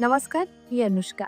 नमस्कार मी अनुष्का.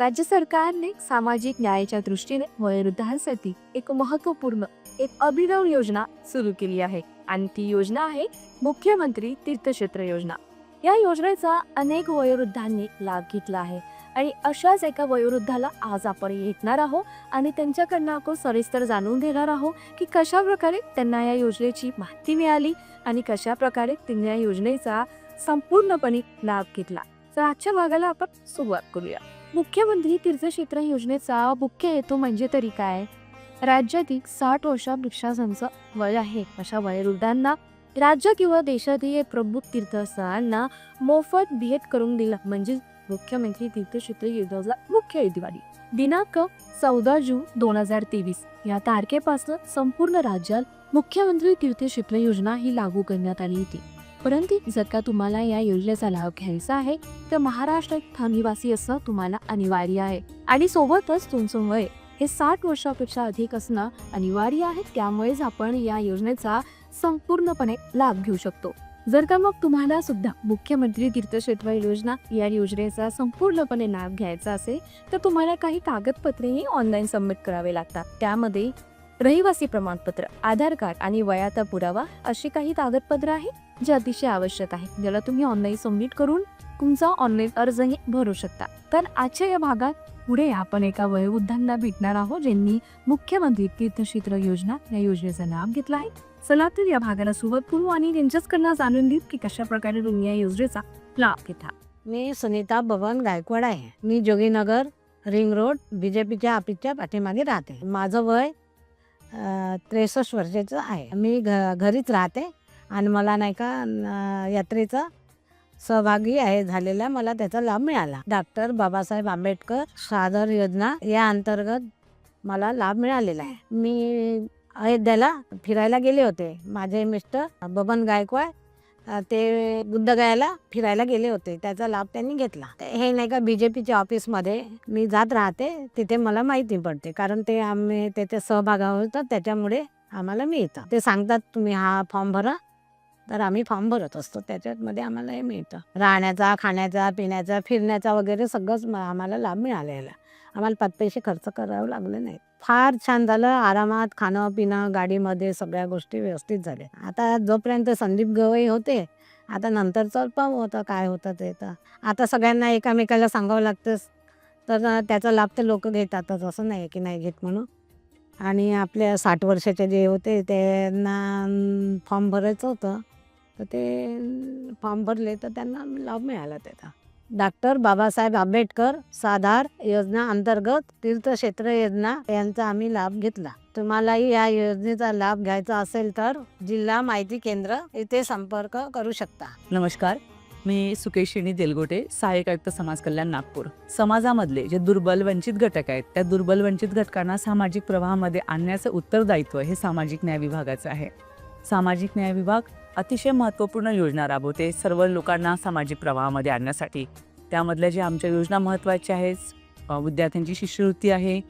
राज्य सरकारने सामाजिक न्यायाच्या दृष्टीने वयोवृद्धांसाठी एक महत्त्वपूर्ण एक अभिनव योजना सुरू केली आहे आणि ती योजना आहे मुख्यमंत्री तीर्थक्षेत्र योजना. या योजनेचा अनेक वयोवृद्धांनी लाभ घेतला आहे आणि अशाच एका वयोवृद्धाला आज आपण भेटणार आहोत आणि त्यांच्याकडनं आपण सविस्तर जाणून घेणार आहोत की कशा प्रकारे त्यांना या योजनेची माहिती मिळाली आणि कशा प्रकारे त्यांनी या योजनेचा संपूर्णपणे लाभ घेतला. तर आजच्या भागाला आपण सुरुवात करूया. मुख्यमंत्री तीर्थक्षेत्र योजनेचा मुख्य हेतू म्हणजे तरी काय? राज्यातील साठ वर्षापेक्षाचं वय आहे. अशा वयोवृद्धांना राज्य किंवा देशातील प्रमुख तीर्थस्थळांना मोफत भेट करून दिला. म्हणजे मुख्यमंत्री तीर्थक्षेत्र योजनेचा मुख्य दिवाळी दिनांक चौदा जून दोन हजार तेवीस. या तारखेपासून संपूर्ण राज्यात मुख्यमंत्री तीर्थक्षेत्र योजना ही लागू करण्यात आली होती. परंतु जर का तुम्हाला या योजनेचा लाभ घ्यायचा आहे तर महाराष्ट्रात निवासी असणं तुम्हाला अनिवार्य आहे. आणि सोबतच तुमचं वय हे साठ वर्षापेक्षा अधिक असणं अनिवार्य आहे. त्यामुळेच आपण या योजनेचा संपूर्णपणे लाभ घेऊ शकतो. जर का मग तुम्हाला सुद्धा मुख्यमंत्री तीर्थक्षेत्र योजना या योजनेचा संपूर्णपणे लाभ घ्यायचा असेल तर तुम्हाला काही कागदपत्रेही ऑनलाईन सबमिट करावे लागतात. त्यामध्ये रहिवासी प्रमाणपत्र आधार कार्ड आणि वयाचा पुरावा अशी काही कागदपत्र आहेत? जे अतिशय आवश्यक आहे ज्याला तुम्ही ऑनलाईन सबमिट करून तुमचा ऑनलाईन अर्जही भरू शकता. तर आजच्या या भागात पुढे आपण एका वयोवृद्धांना भेटणार आहोत ज्यांनी मुख्यमंत्री तीर्थक्षेत्र योजना या योजनेचा लाभ घेतला आहे. चला तर या भागाला सुरुवात करू आणि त्यांच्याचकडनं जाणून देऊ की कशा प्रकारे तुम्ही या योजनेचा लाभ घेता. मी सुनीता बबन गायकवाड आहे. मी जोगीनगर रिंग रोड बी जे पीच्या ऑफिसच्या पाठीमागे राहते. माझं वय त्रेसष्ट वर्षाचं आहे. मी घ घरीच राहते. आणि मला नाही का यात्रेचा सहभागी आहे झालेला मला त्याचा लाभ मिळाला. डॉक्टर बाबासाहेब आंबेडकर सादर योजना या अंतर्गत मला लाभ मिळालेला आहे. मी अयोध्याला फिरायला गेले होते. माझे मिस्टर बबन गायकवाड ते बुद्धगयाला फिरायला गेले होते. त्याचा लाभ त्यांनी घेतला. ते हे नाही का बी जे पीच्या ऑफिसमध्ये मी जात राहते. तिथे मला माहिती पडते. कारण ते आम्ही त्याच्या सहभागावर होतात त्याच्यामुळे आम्हाला मिळतं. ते सांगतात तुम्ही हा फॉर्म भरा. तर आम्ही फॉर्म भरत असतो. त्याच्यामध्ये आम्हाला हे मिळतं. राहण्याचा खाण्याचा पिण्याचा फिरण्याचा वगैरे सगळंच आम्हाला लाभ मिळालेला. आम्हाला पाच पैसे खर्च करावं लागले नाहीत. फार छान झालं. आरामात खाणं पिणं गाडीमध्ये सगळ्या गोष्टी व्यवस्थित झाल्या. आता जोपर्यंत संदीप गवई होते आता नंतरचं पाहू होतं. काय होतं ते तर. आता सगळ्यांना एकामेकाला सांगावं लागतं तर त्याचा लाभ ते लोक घेतातच. असं नाही की नाही घेत म्हणून. आणि आपल्या साठ वर्षाचे जे होते त्यांना फॉर्म भरायचं होतं. तर ते फॉर्म भरले तर त्यांना लाभ मिळाला त्याचा. डॉक्टर बाबासाहेब आंबेडकर साधार योजना अंतर्गत तीर्थक्षेत्र योजना यांचा आम्ही लाभ घेतला. तुम्हालाही या योजनेचा लाभ घ्यायचा असेल तर जिल्हा माहिती केंद्र इथे संपर्क करू शकता. नमस्कार मी सुकेशिणी देलगोटे सहाय्यक आयुक्त समाज कल्याण नागपूर. समाजामधले जे दुर्बल वंचित घटक आहेत त्या दुर्बल वंचित घटकांना सामाजिक प्रवाहामध्ये आणण्याचं उत्तरदायित्व हे सामाजिक न्याय विभागाचं आहे. सामाजिक न्याय विभाग अतिशय महत्त्वपूर्ण योजना राबवते सर्व लोकांना सामाजिक प्रवाहामध्ये आणण्यासाठी. त्यामधल्या ज्या आमच्या योजना महत्त्वाच्या आहेत विद्यार्थ्यांची शिष्यवृत्ती आहे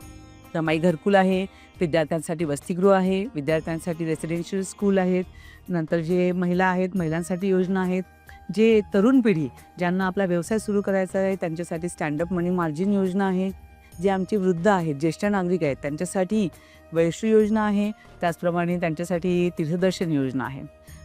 रमाई घरकुल आहे विद्यार्थ्यांसाठी वसतिगृह आहे विद्यार्थ्यांसाठी रेसिडेन्शियल स्कूल आहेत नंतर जे महिला आहेत महिलांसाठी योजना आहेत. जे तरुण पिढी ज्यांना आपला व्यवसाय सुरू करायचा आहे त्यांच्यासाठी स्टँडअप मनी मार्जिन योजना आहे. जे आमचे वृद्ध आहेत ज्येष्ठ नागरिक आहेत त्यांच्यासाठी वैश्य योजना आहे त्याचप्रमाणे त्यांच्यासाठी तीर्थदर्शन योजना आहे.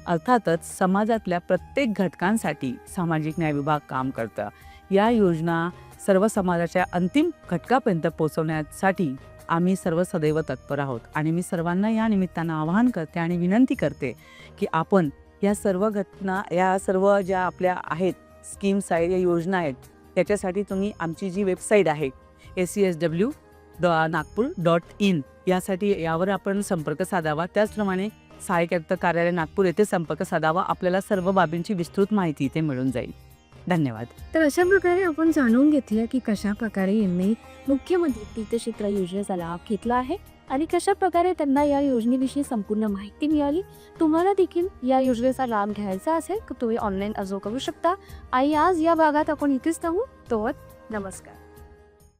अर्थातच समाजातल्या प्रत्येक घटकांसाठी सामाजिक न्याय विभाग काम करतं. या योजना सर्व समाजाच्या अंतिम घटकापर्यंत पोहोचवण्यासाठी आम्ही सर्व सदैव तत्पर आहोत. आणि मी सर्वांना या निमित्तानं आवाहन करते आणि विनंती करते की आपण या सर्व घटना या सर्व ज्या आपल्या आहेत स्कीम्स आहेत या योजना आहेत त्याच्यासाठी तुम्ही आमची जी वेबसाईट आहे A C S W the Nagpur dot in यासाठी यावर आपण संपर्क साधावा. त्याचप्रमाणे सहाय्यक आयुक्त कार्यालय नागपूर येथे संपर्क साधावा. आपल्याला सर्व बाबींची विस्तृत माहिती इथे मिळून जाईल. धन्यवाद. तर अशा प्रकारे आपण जाणून घेतलं की कशा प्रकारे यांनी मुख्यमंत्री तीर्थक्षेत्र योजनेचा लाभ घेतला आहे आणि कशा प्रकारे त्यांना या योजनेविषयी संपूर्ण माहिती मिळाली. तुम्हाला देखील या योजनेचा लाभ घ्यायचा असेल तर तुम्ही ऑनलाईन अर्ज करू शकता. आणि आज या भागात आपण इथेच थांबू. तोवर नमस्कार.